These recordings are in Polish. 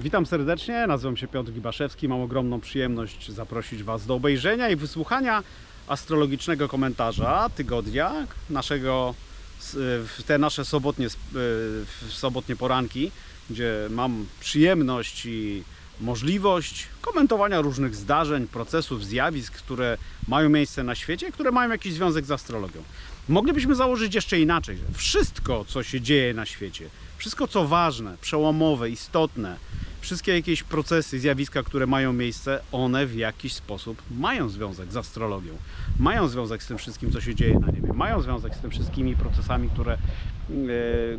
Witam serdecznie, nazywam się Piotr Gibaszewski. Mam ogromną przyjemność zaprosić Was do obejrzenia i wysłuchania astrologicznego komentarza tygodnia naszego, s- w te nasze sobotnie, sp- w sobotnie poranki, gdzie mam przyjemność i możliwość komentowania różnych zdarzeń, procesów, zjawisk, które mają miejsce na świecie, które mają jakiś związek z astrologią. Moglibyśmy założyć jeszcze inaczej, że wszystko, co się dzieje na świecie, wszystko, co ważne, przełomowe, istotne, wszystkie jakieś procesy, zjawiska, które mają miejsce, one w jakiś sposób mają związek z astrologią. Mają związek z tym wszystkim, co się dzieje na niebie. Mają związek z tym wszystkimi procesami, które e,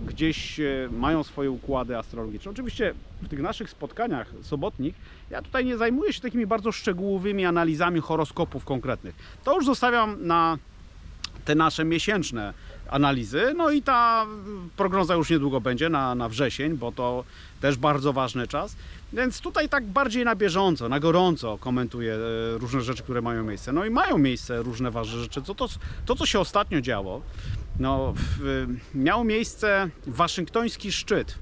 gdzieś e, mają swoje układy astrologiczne. Oczywiście w tych naszych spotkaniach sobotnich ja tutaj nie zajmuję się takimi bardzo szczegółowymi analizami horoskopów konkretnych. To już zostawiam na te nasze miesięczne analizy. No i ta prognoza już niedługo będzie na, na wrzesień, bo to też bardzo ważny czas. Więc tutaj tak bardziej na bieżąco, na gorąco komentuję e, różne rzeczy, które mają miejsce. No i mają miejsce różne ważne rzeczy. Co to, to co się ostatnio działo, no, w, miał miejsce waszyngtoński szczyt.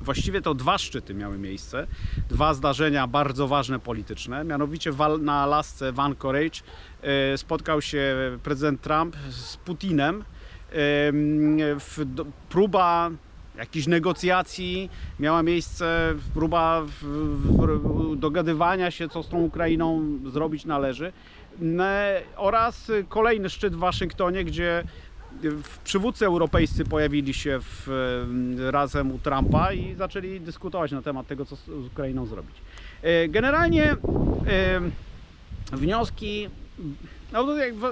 Właściwie to dwa szczyty miały miejsce, dwa zdarzenia bardzo ważne polityczne. Mianowicie na Alasce w Anchorage e, spotkał się prezydent Trump z Putinem. Do, próba jakichś negocjacji miała miejsce, próba dogadywania się, co z tą Ukrainą zrobić należy. Ne, oraz kolejny szczyt w Waszyngtonie, gdzie przywódcy europejscy pojawili się w, em, razem u Trumpa i zaczęli dyskutować na temat tego, co z Ukrainą zrobić. E, Generalnie em, wnioski, no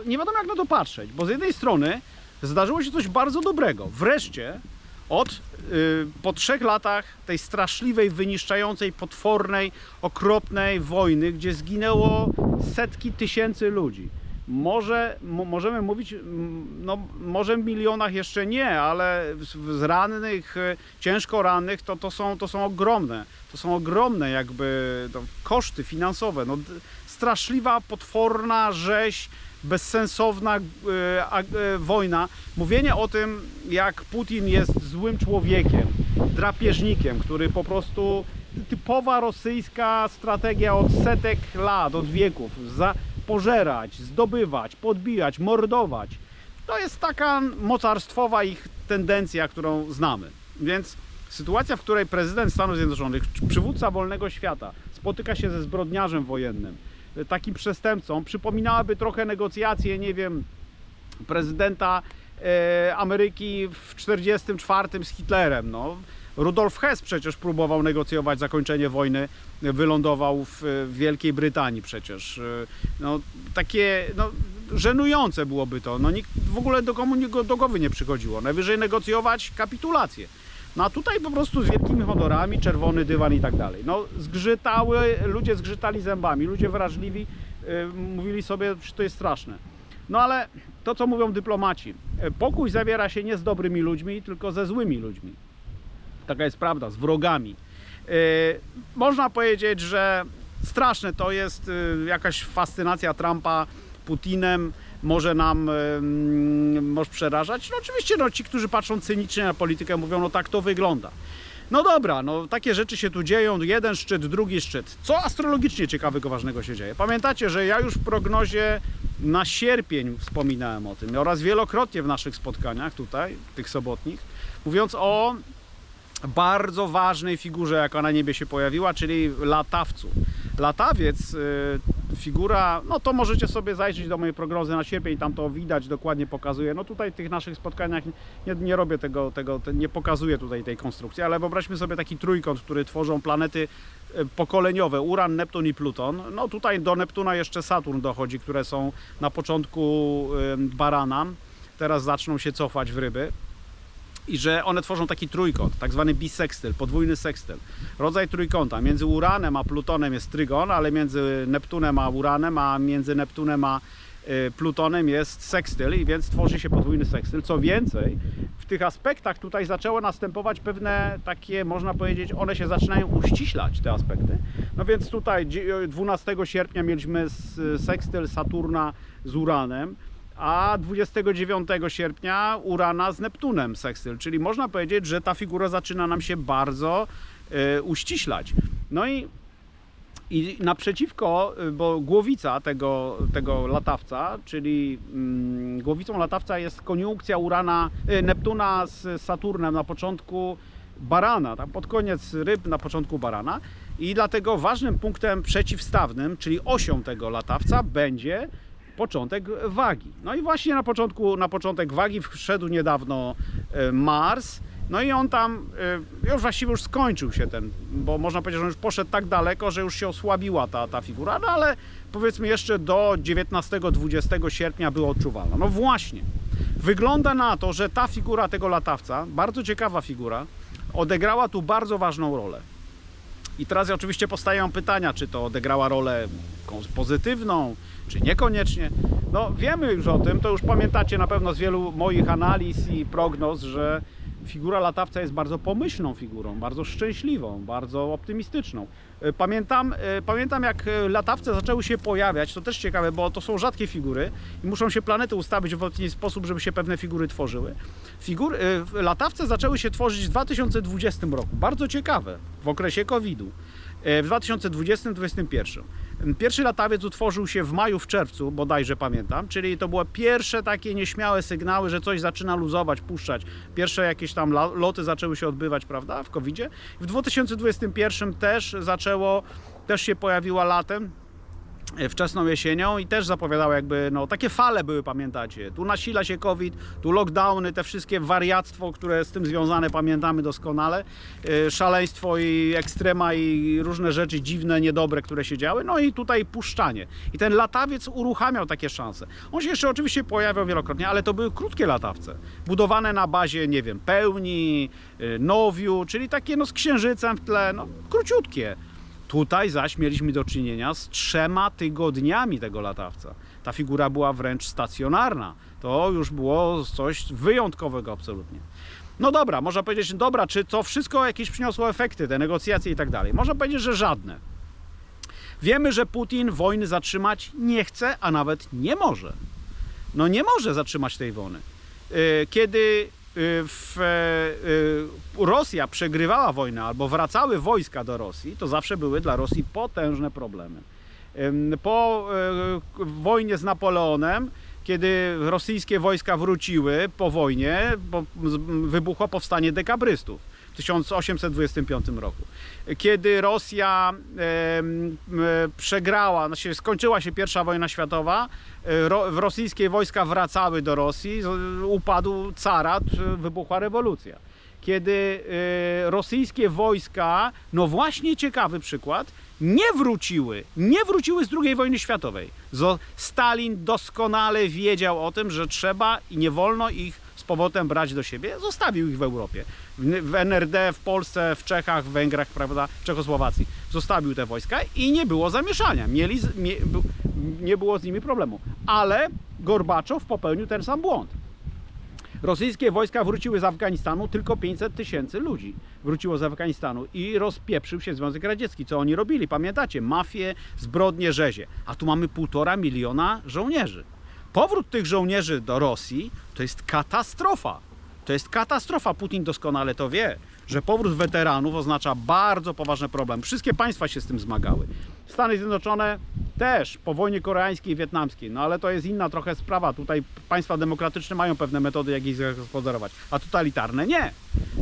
nie wiadomo jak na to patrzeć, bo z jednej strony zdarzyło się coś bardzo dobrego. Wreszcie od, po trzech latach tej straszliwej, wyniszczającej, potwornej, okropnej wojny, gdzie zginęło setki tysięcy ludzi. Może mo, możemy mówić, no może w milionach jeszcze nie, ale z, rannych, y, ciężko rannych, to, to, są, to są ogromne, to są ogromne jakby no, koszty finansowe. No, straszliwa, potworna rzeź, bezsensowna e, e, wojna. Mówienie o tym, jak Putin jest złym człowiekiem, drapieżnikiem, który po prostu typowa rosyjska strategia od setek lat, od wieków, za, pożerać, zdobywać, podbijać, mordować. To jest taka mocarstwowa ich tendencja, którą znamy. Więc sytuacja, w której prezydent Stanów Zjednoczonych, przywódca wolnego świata, spotyka się ze zbrodniarzem wojennym, takim przestępcą, przypominałaby trochę negocjacje, nie wiem, prezydenta e, Ameryki w 1944 z Hitlerem. No. Rudolf Hess przecież próbował negocjować zakończenie wojny, wylądował w, Wielkiej Brytanii przecież. E, No, takie no, żenujące byłoby to. No, nikt w ogóle do komu do głowy nie przychodziło. Najwyżej negocjować kapitulację. No a tutaj po prostu z wielkimi honorami, czerwony dywan i tak dalej. No zgrzytały, ludzie zgrzytali zębami, ludzie wrażliwi y, mówili sobie, że to jest straszne. No ale to, co mówią dyplomaci, e, pokój zawiera się nie z dobrymi ludźmi, tylko ze złymi ludźmi. Taka jest prawda, z wrogami. E, Można powiedzieć, że straszne to jest e, jakaś fascynacja Trumpa Putinem, może nam em, może przerażać. No oczywiście no, ci, którzy patrzą cynicznie na politykę, mówią, no tak to wygląda. No dobra, no takie rzeczy się tu dzieją, jeden szczyt, drugi szczyt. Co astrologicznie ciekawego, ważnego się dzieje? Pamiętacie, że ja już w prognozie na sierpień wspominałem o tym oraz wielokrotnie w naszych spotkaniach tutaj, tych sobotnich, mówiąc o bardzo ważnej figurze, jaka na niebie się pojawiła, czyli latawcu. Latawiec, y, figura, no to możecie sobie zajrzeć do mojej prognozy na sierpień, tam to widać, dokładnie pokazuje. No tutaj w tych naszych spotkaniach nie, nie robię tego, tego te, nie pokazuję tutaj tej konstrukcji, ale wyobraźmy sobie taki trójkąt, który tworzą planety y, pokoleniowe, Uran, Neptun i Pluton. No tutaj do Neptuna jeszcze Saturn dochodzi, które są na początku barana, teraz zaczną się cofać w ryby i że one tworzą taki trójkąt, tak zwany bisextyl, podwójny sekstyl. Rodzaj trójkąta. Między Uranem a Plutonem jest trygon, ale między Neptunem a Uranem, a między Neptunem a y, Plutonem jest sekstyl i więc tworzy się podwójny sekstyl. Co więcej, w tych aspektach tutaj zaczęło następować pewne takie, można powiedzieć, one się zaczynają uściślać, te aspekty. No więc tutaj dzie- 12 sierpnia mieliśmy sekstyl Saturna z Uranem, a 29 sierpnia Urana z Neptunem sekstyl, czyli można powiedzieć, że ta figura zaczyna nam się bardzo e, uściślać. No i i naprzeciwko, y, bo głowica tego, tego latawca, czyli mm, głowicą latawca jest koniunkcja Urana, y, Neptuna z Saturnem na początku barana, tam pod koniec ryb na początku barana. I dlatego ważnym punktem przeciwstawnym, czyli osią tego latawca będzie początek wagi. No i właśnie na początku, na początek wagi wszedł niedawno y, Mars. No i on tam y, już właściwie już skończył się ten, bo można powiedzieć, że on już poszedł tak daleko, że już się osłabiła ta, ta figura, no ale powiedzmy jeszcze do 19-20 sierpnia była odczuwalna. No właśnie, wygląda na to, że ta figura tego latawca, bardzo ciekawa figura, odegrała tu bardzo ważną rolę. I teraz oczywiście powstają pytania, czy to odegrała rolę pozytywną, czy niekoniecznie. No wiemy już o tym, to już pamiętacie na pewno z wielu moich analiz i prognoz, że figura latawca jest bardzo pomyślną figurą, bardzo szczęśliwą, bardzo optymistyczną. E, Pamiętam, e, pamiętam jak e, latawce zaczęły się pojawiać, to też ciekawe, bo to są rzadkie figury i muszą się planety ustawić w odpowiedni sposób, żeby się pewne figury tworzyły. Figur, latawce zaczęły się tworzyć w 2020 roku, bardzo ciekawe, w okresie COVID-u. W 2020-2021. Pierwszy latawiec utworzył się w maju, w czerwcu, bodajże pamiętam, czyli to były pierwsze takie nieśmiałe sygnały, że coś zaczyna luzować, puszczać. Pierwsze jakieś tam loty zaczęły się odbywać, prawda, w COVID-zie. W 2021 też zaczęło, też się pojawiła latem, wczesną jesienią i też zapowiadało jakby, no takie fale były, pamiętacie. Tu nasila się COVID, tu lockdowny, te wszystkie wariactwo, które z tym związane, pamiętamy doskonale. E, Szaleństwo i ekstrema i różne rzeczy dziwne, niedobre, które się działy. No i tutaj puszczanie. I ten latawiec uruchamiał takie szanse. On się jeszcze oczywiście pojawiał wielokrotnie, ale to były krótkie latawce. Budowane na bazie, nie wiem, pełni, e, nowiu, czyli takie no z księżycem w tle, no króciutkie. Tutaj zaś mieliśmy do czynienia z trzema tygodniami tego latawca. Ta figura była wręcz stacjonarna. To już było coś wyjątkowego absolutnie. No dobra, można powiedzieć, dobra, czy to wszystko jakieś przyniosło efekty, te negocjacje i tak dalej? Można powiedzieć, że żadne. Wiemy, że Putin wojny zatrzymać nie chce, a nawet nie może. No nie może zatrzymać tej wojny. Y, Kiedy w, e, y, Rosja przegrywała wojnę albo wracały wojska do Rosji, to zawsze były dla Rosji potężne problemy. Po e, wojnie z Napoleonem, kiedy rosyjskie wojska wróciły po wojnie, wybuchło powstanie dekabrystów 1825 roku. Kiedy Rosja przegrała, znaczy skończyła się pierwsza wojna światowa, e, ro, rosyjskie wojska wracały do Rosji, upadł carat, e, wybuchła rewolucja. Kiedy e, rosyjskie wojska, no właśnie ciekawy przykład, nie wróciły, nie wróciły z II wojny światowej. Stalin doskonale wiedział o tym, że trzeba i nie wolno ich powrotem brać do siebie. Zostawił ich w Europie. W NRD, w Polsce, w Czechach, w Węgrach, prawda, Czechosłowacji. Zostawił te wojska i nie było zamieszania. Mieli, bu- nie było z nimi problemu. Ale Gorbaczow popełnił ten sam błąd. Rosyjskie wojska wróciły z Afganistanu, tylko 500 tysięcy ludzi wróciło z Afganistanu i rozpieprzył się Związek Radziecki. Co oni robili? Pamiętacie? Mafię, zbrodnie, rzezie. A tu mamy półtora miliona żołnierzy. Powrót tych żołnierzy do Rosji to jest katastrofa. To jest katastrofa. Putin doskonale to wie, że powrót weteranów oznacza bardzo poważny problem. Wszystkie państwa się z tym zmagały. Stany Zjednoczone też po wojnie koreańskiej i wietnamskiej, no ale to jest inna trochę sprawa. Tutaj państwa demokratyczne mają pewne metody, jak ich zagospodarować, a totalitarne nie.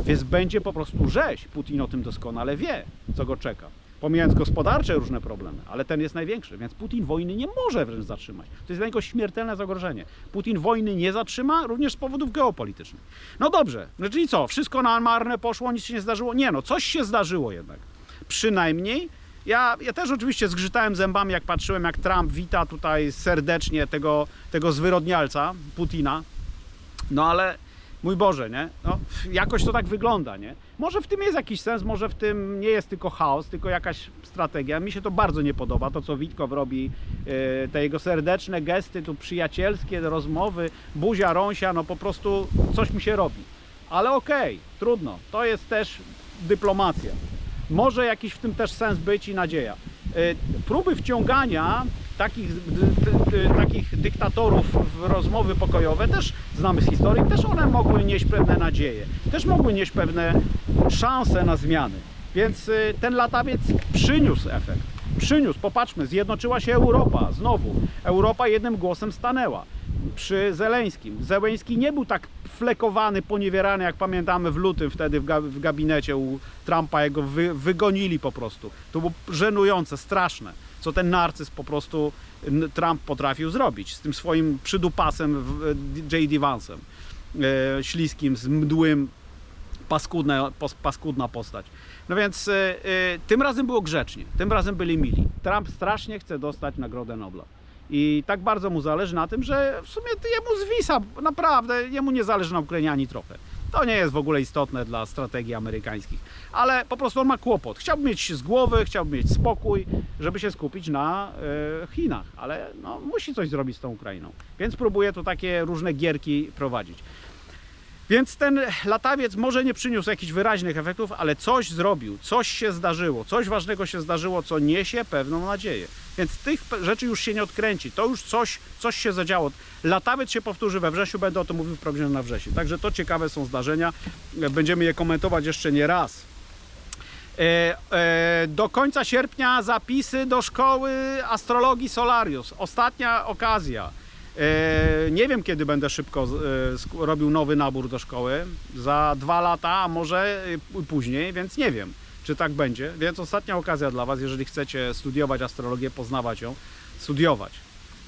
Więc będzie po prostu rzeź. Putin o tym doskonale wie, co go czeka. Pomijając gospodarcze różne problemy, ale ten jest największy, więc Putin wojny nie może wręcz zatrzymać. To jest dla niego śmiertelne zagrożenie. Putin wojny nie zatrzyma również z powodów geopolitycznych. No dobrze, no czyli co? Wszystko na marne poszło, nic się nie zdarzyło? Nie, no coś się zdarzyło jednak. Przynajmniej ja, ja też oczywiście zgrzytałem zębami, jak patrzyłem, jak Trump wita tutaj serdecznie tego, tego zwyrodnialca, Putina. No ale mój Boże, nie? No, jakoś to tak wygląda, nie? Może w tym jest jakiś sens, może w tym nie jest tylko chaos, tylko jakaś strategia. Mi się to bardzo nie podoba, to co Witkow robi, yy, te jego serdeczne gesty, tu przyjacielskie rozmowy, buzia, rąsia, no po prostu coś mi się robi. Ale okej, trudno, to jest też dyplomacja. Może jakiś w tym też sens być i nadzieja. Y, Próby wciągania takich, takich dyktatorów w rozmowy pokojowe też znamy z historii, też one mogły nieść pewne nadzieje, też mogły nieść pewne szanse na zmiany. Więc y, ten latawiec przyniósł efekt. Przyniósł, popatrzmy, zjednoczyła się Europa znowu. Europa jednym głosem stanęła przy Zeleńskim. Zeleński nie był tak flekowany, poniewierany, jak pamiętamy w lutym wtedy w, ga- w gabinecie u Trumpa, jak go wy, wygonili po prostu. To było żenujące, straszne, co ten narcyz po prostu Trump potrafił zrobić z tym swoim przydupasem J.D. Vance'em, e, śliskim, z mdłym, paskudna, paskudna postać. No więc e, e, tym razem było grzecznie, tym razem byli mili. Trump strasznie chce dostać Nagrodę Nobla. I tak bardzo mu zależy na tym, że w sumie jemu zwisa, naprawdę, jemu nie zależy na Ukrainie ani trochę. To nie jest w ogóle istotne dla strategii amerykańskich, ale po prostu on ma kłopot. Chciałby mieć z głowy, chciałby mieć spokój, żeby się skupić na e, Chinach, ale no, musi coś zrobić z tą Ukrainą. Więc próbuje tu takie różne gierki prowadzić. Więc ten latawiec może nie przyniósł jakichś wyraźnych efektów, ale coś zrobił, coś się zdarzyło, coś ważnego się zdarzyło, co niesie pewną nadzieję. Więc tych rzeczy już się nie odkręci, to już coś, coś się zadziało. Latawiec się powtórzy we wrześniu, będę o tym mówił w programie na wrzesień. Także to ciekawe są zdarzenia, będziemy je komentować jeszcze nie raz. E, e, do końca sierpnia zapisy do szkoły astrologii Solarius. Ostatnia okazja. E, nie wiem, kiedy będę szybko e, robił nowy nabór do szkoły. Za dwa lata, a może e, później, więc nie wiem, czy tak będzie. Więc ostatnia okazja dla Was, jeżeli chcecie studiować astrologię, poznawać ją, studiować,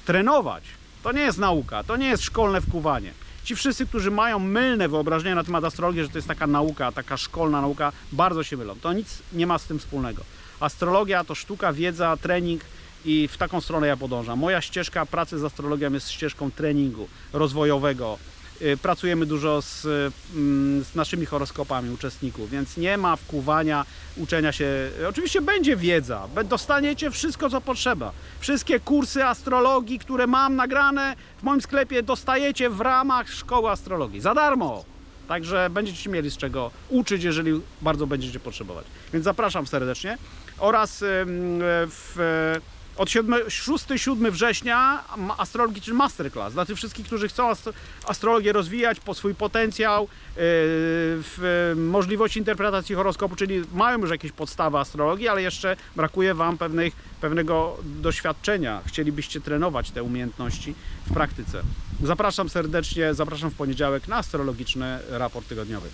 trenować. To nie jest nauka, to nie jest szkolne wkuwanie. Ci wszyscy, którzy mają mylne wyobrażenia na temat astrologii, że to jest taka nauka, taka szkolna nauka, bardzo się mylą. To nic nie ma z tym wspólnego. Astrologia to sztuka, wiedza, trening i w taką stronę ja podążam. Moja ścieżka pracy z astrologią jest ścieżką treningu rozwojowego. Y, Pracujemy dużo z, mm, z naszymi horoskopami uczestników, więc nie ma wkuwania, uczenia się. Oczywiście będzie wiedza, dostaniecie wszystko, co potrzeba. Wszystkie kursy astrologii, które mam nagrane w moim sklepie, dostajecie w ramach szkoły astrologii za darmo. Także będziecie mieli z czego uczyć, jeżeli bardzo będziecie potrzebować. Więc zapraszam serdecznie. Oraz w, od 6-7 września ma- astrologiczny masterclass dla tych wszystkich, którzy chcą astro- astrologię rozwijać po swój potencjał, yy, w możliwości interpretacji horoskopu, czyli mają już jakieś podstawy astrologii, ale jeszcze brakuje Wam pewnych, pewnego doświadczenia. Chcielibyście trenować te umiejętności w praktyce. Zapraszam serdecznie, zapraszam w poniedziałek na astrologiczny raport tygodniowy.